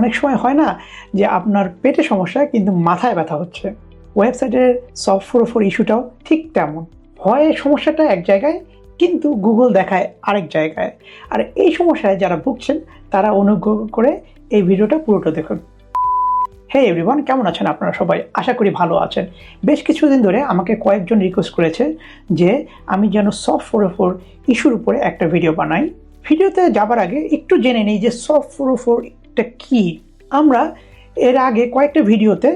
অনেক সময় হয় না যে আপনার পেটে সমস্যা, কিন্তু মাথায় ব্যথা হচ্ছে। ওয়েবসাইটের সফট ফোর ফোর ইস্যুটাও ঠিক তেমন। হয় সমস্যাটা এক জায়গায়, কিন্তু গুগল দেখায় আরেক জায়গায়। আর এই সমস্যায় যারা ভুগছেন, তারা অনুগ্রহ করে এই ভিডিওটা পুরোটা দেখুন। হে এভরিওয়ান কেমন আছেন আপনারা সবাই? আশা করি ভালো আছেন। বেশ কিছুদিন ধরে আমাকে কয়েকজন রিকোয়েস্ট করেছে যে আমি যেন সফট ফোর ফোর ইস্যুর উপরে একটা ভিডিও বানাই। ভিডিওতে যাবার আগে একটু জেনে নিই যে সফট ফোর ফোরটা কী আমরা এর আগে কয়েকটা ভিডিওতে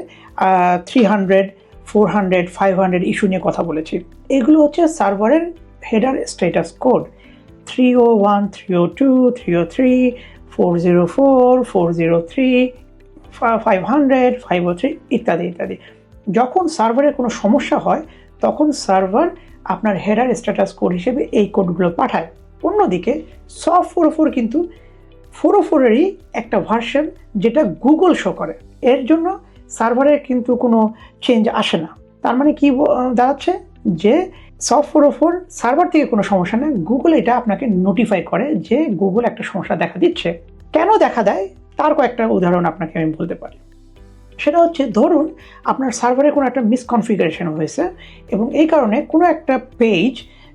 three hundred four hundred five hundred issue নিয়ে কথা বলেছি। এগুলো হচ্ছে সার্ভারের header status code three o one three o two three o three four zero four four zero three five hundred five o three ইত্যাদি ইত্যাদি। যখন সার্ভারের কোনো সমস্যা হয়, তখন সার্ভার আপনার হেডার স্ট্যাটাস কোড হিসেবে এই কোডগুলো পাঠায়। অন্যদিকে সফট ফোর ফোর কিন্তু ফোর ফোরেরই একটা ভার্সন যেটা গুগল শো করে। এর জন্য সার্ভারের কিন্তু কোনো চেঞ্জ আসে না। তার মানে কি দাঁড়াচ্ছে? যে সফট ফোর ফোর সার্ভার থেকে কোনো সমস্যা নেই। গুগল এটা আপনাকে নোটিফাই করে যে গুগল একটা সমস্যা দেখা দিচ্ছে। কেন দেখা দেয়? তার কয়েকটা উদাহরণ আপনাকে আমি বলতে পারি। সেটা হচ্ছে, ধরুন আপনার সার্ভারে কোনো একটা মিসকনফিগারেশন হয়েছে এবং এই কারণে কোনো একটা পেজ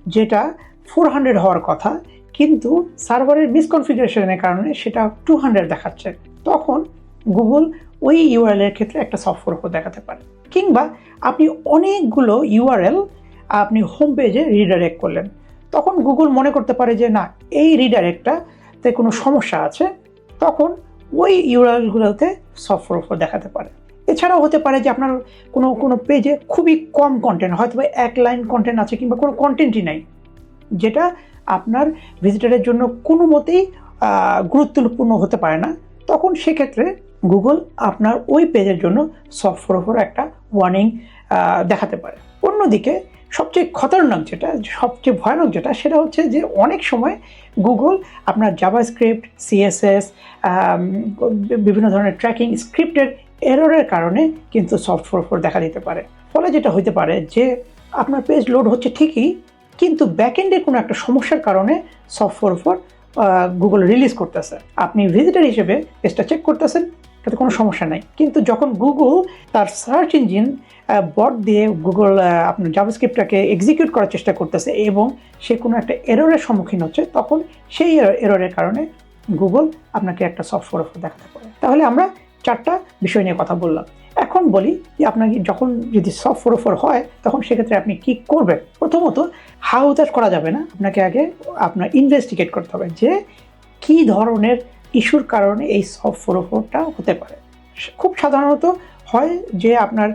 যেটা ফোর হান্ড্রেড হওয়ার কথা কিন্তু সার্ভারের মিসকনফিগারেশনের কারণে সেটা টু হান্ড্রেড দেখাচ্ছে। তখন গুগল ওই ইউআরএল এর ক্ষেত্রে একটা সফটওয়্যার দেখাতে পারে। কিংবা আপনি অনেকগুলো ইউআরএল আপনি হোম পেজে রিডাইরেক্ট করলেন। তখন গুগল মনে করতে পারে যে, না, এই রিডাইরেক্টটাতে কোনো সমস্যা আছে। তখন ওই ইউআরএলগুলোতে সফটওয়্যার দেখাতে পারে। এছাড়াও হতে পারে যে, আপনার কোনো কোনো পেজে খুবই কম কন্টেন্ট হয়তো এক লাইন কন্টেন্ট আছে কিংবা কোনো কন্টেন্টই নাই। যেটা আপনার ভিজিটারের জন্য কোনো মতেই গুরুত্বপূর্ণ হতে পারে না। তখন সেক্ষেত্রে গুগল আপনার ওই পেজের জন্য সফটওয়্যার একটা ওয়ার্নিং দেখাতে পারে। অন্যদিকে সবচেয়ে খতরনাক যেটা, সবচেয়ে ভয়ানক যেটা, সেটা হচ্ছে যে অনেক সময় গুগল আপনার জাভাস্ক্রিপ্ট সিএসএস বিভিন্ন ধরনের ট্র্যাকিং স্ক্রিপ্টের এররের কারণে কিন্তু সফটওয়্যার দেখা দিতে পারে। ফলে যেটা হতে পারে যে আপনার পেজ লোড হচ্ছে ঠিকই কিন্তু ব্যাকএন্ডে কোনো একটা সমস্যার কারণে সফটওয়্যার ফর গুগল রিলিজ করতেছে। আপনি ভিজিটার হিসেবে পেজটা চেক করতেছেন, তাতে কোনো সমস্যা নাই। কিন্তু যখন গুগল তার সার্চ ইঞ্জিন বট দিয়ে গুগল আপনার জাভাস্ক্রিপ্টটাকে এক্সিকিউট করার চেষ্টা করতেছে এবং সে কোনো একটা এররের সম্মুখীন হচ্ছে, তখন সেই এররের কারণে গুগল আপনাকে একটা সফটওয়্যার দেখাতে পারে। তাহলে আমরা চারটা বিষয় নিয়ে কথা বললাম। এখন বলি যে আপনাকে যখন যদি সফট ফোরোফর হয়, তখন সেক্ষেত্রে আপনি কি করবেন? প্রথমত হাউ দ্যাট করা যাবে না। আপনাকে আগে আপনার ইনভেস্টিগেট করতে হবে যে কি ধরনের ইস্যুর কারণে এই সফট ফোরোফোরটা হতে পারে। খুব সাধারণত হয় যে আপনার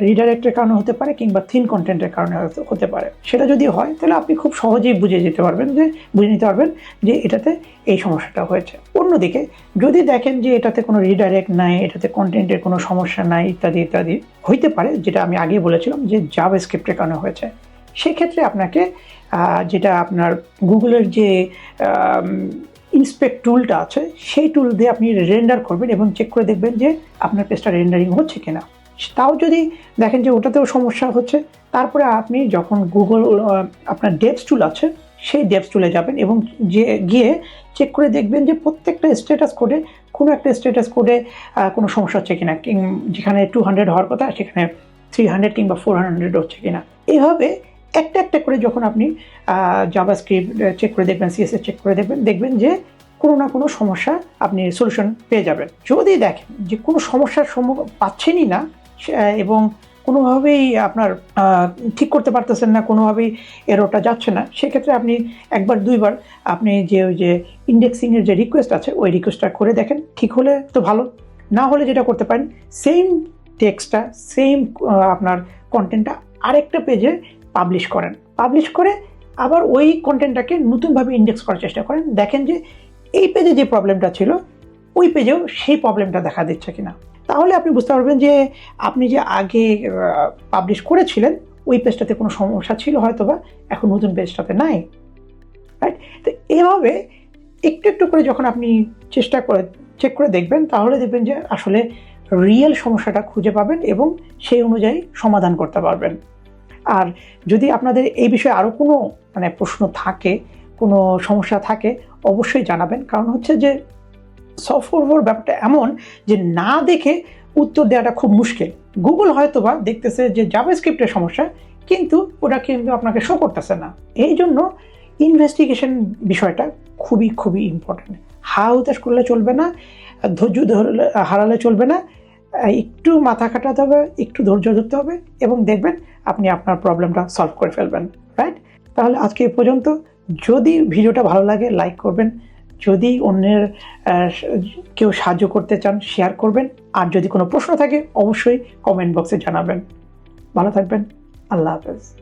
রিডাইরেক্টের কারণে হতে পারে কিংবা থিন কন্টেন্টের কারণে হতে- পারে। সেটা যদি হয়, তাহলে আপনি খুব সহজেই বুঝে যেতে পারবেন যে, বুঝে নিতে পারবেন যে এটাতে এই সমস্যাটা হয়েছে। অন্যদিকে যদি দেখেন যে এটাতে কোনো রিডাইরেক্ট নাই, এটাতে কন্টেন্টের কোনো সমস্যা নাই, ইত্যাদি ইত্যাদি হইতে পারে, যেটা আমি আগেই বলেছিলাম যে জাভা স্ক্রিপ্টের কারণে হয়েছে, সেক্ষেত্রে আপনাকে যেটা আপনার গুগলের যে ইন্সপেক্ট টুলটা আছে, সেই টুল দিয়ে আপনি রেন্ডার করবেন এবং চেক করে দেখবেন যে আপনার পেজটা রেন্ডারিং হচ্ছে কিনা। তাও যদি দেখেন যে ওটাতেও সমস্যা হচ্ছে, তারপরে আপনি যখন গুগল আপনার ডেপস টুল আছে, সেই ডেপস টুলে যাবেন এবং যে, গিয়ে চেক করে দেখবেন যে প্রত্যেকটা স্ট্যাটাস কোডে কোনো একটা স্ট্যাটাস কোডে কোনো সমস্যা হচ্ছে কিনা যেখানে টু হান্ড্রেড হওয়ার কথা, সেখানে থ্রি হান্ড্রেড কিংবা ফোর হান্ড্রেড হচ্ছে কিনা। এইভাবে একটা একটা করে যখন আপনি জাভা স্ক্রিপ্ট চেক করে দেখবেন সিএসএস চেক করে দেখবেন দেখবেন যে কোনো না কোনো সমস্যা আপনি সলিউশন পেয়ে যাবেন। যদি দেখেন যে কোনো সমস্যার সম্মুখ পাচ্ছেনই না এবং কোনোভাবেই আপনার ঠিক করতে পারতেছেন না, কোনোভাবেই এরোটা যাচ্ছে না, সেক্ষেত্রে আপনি একবার, দুইবার আপনি যে ওই যে ইন্ডেক্সিংয়ের যে রিকোয়েস্ট আছে, ওই রিকোয়েস্টটা করে দেখেন, ঠিক হলে তো ভালো। না হলে যেটা করতে পারেন সেম টেক্সটটা সেম আপনার কন্টেন্টটা আরেকটা পেজে পাবলিশ করেন। পাবলিশ করে আবার ওই কন্টেন্টটাকে নতুনভাবে ইন্ডেক্স করার চেষ্টা করেন। দেখেন যে এই পেজে যে প্রবলেমটা ছিল, ওই পেজেও সেই প্রবলেমটা দেখা দিচ্ছে কিনা। তাহলে আপনি বুঝতে পারবেন যে আপনি যে আগে পাবলিশ করেছিলেন, ওই পেজটাতে কোনো সমস্যা ছিল হয়তো বা এখন নতুন পেজটাতে নাই। রাইট তো এভাবে একটু একটু করে যখন আপনি চেষ্টা করে চেক করে দেখবেন, তাহলে দেখবেন যে আসলে রিয়েল সমস্যাটা খুঁজে পাবেন এবং সেই অনুযায়ী সমাধান করতে পারবেন। আর যদি আপনাদের এই বিষয়ে আরও কোনো মানে প্রশ্ন থাকে, কোনো সমস্যা থাকে, অবশ্যই জানাবেন। কারণ হচ্ছে যে সফটওয়্যার ব্যাপারটা এমন যে না দেখে উত্তর দেওয়াটা খুব মুশকিল। গুগল হয়তো বা দেখতেছে যে জাভাস্ক্রিপ্টের সমস্যা, কিন্তু ওটা কিন্তু আপনাকে শো করতেছে না। এই জন্য ইনভেস্টিগেশন বিষয়টা খুবই খুবই ইম্পর্টেন্ট হা হুতাশ করলে চলবে না, ধৈর্য ধরলে, হারালে চলবে না একটু মাথা খাটাতে হবে, একটু ধৈর্য ধরতে হবে এবং দেখবেন আপনি আপনার প্রবলেমটা সলভ করে ফেলবেন রাইট তাহলে আজকে এ পর্যন্ত। যদি ভিডিওটা ভালো লাগে লাইক করবেন। যদি অন্যের কেউ সাহায্য করতে চান শেয়ার করবেন। আর যদি কোনো প্রশ্ন থাকে, অবশ্যই কমেন্ট বক্সে জানাবেন। ভালো থাকবেন। আল্লাহ হাফেজ।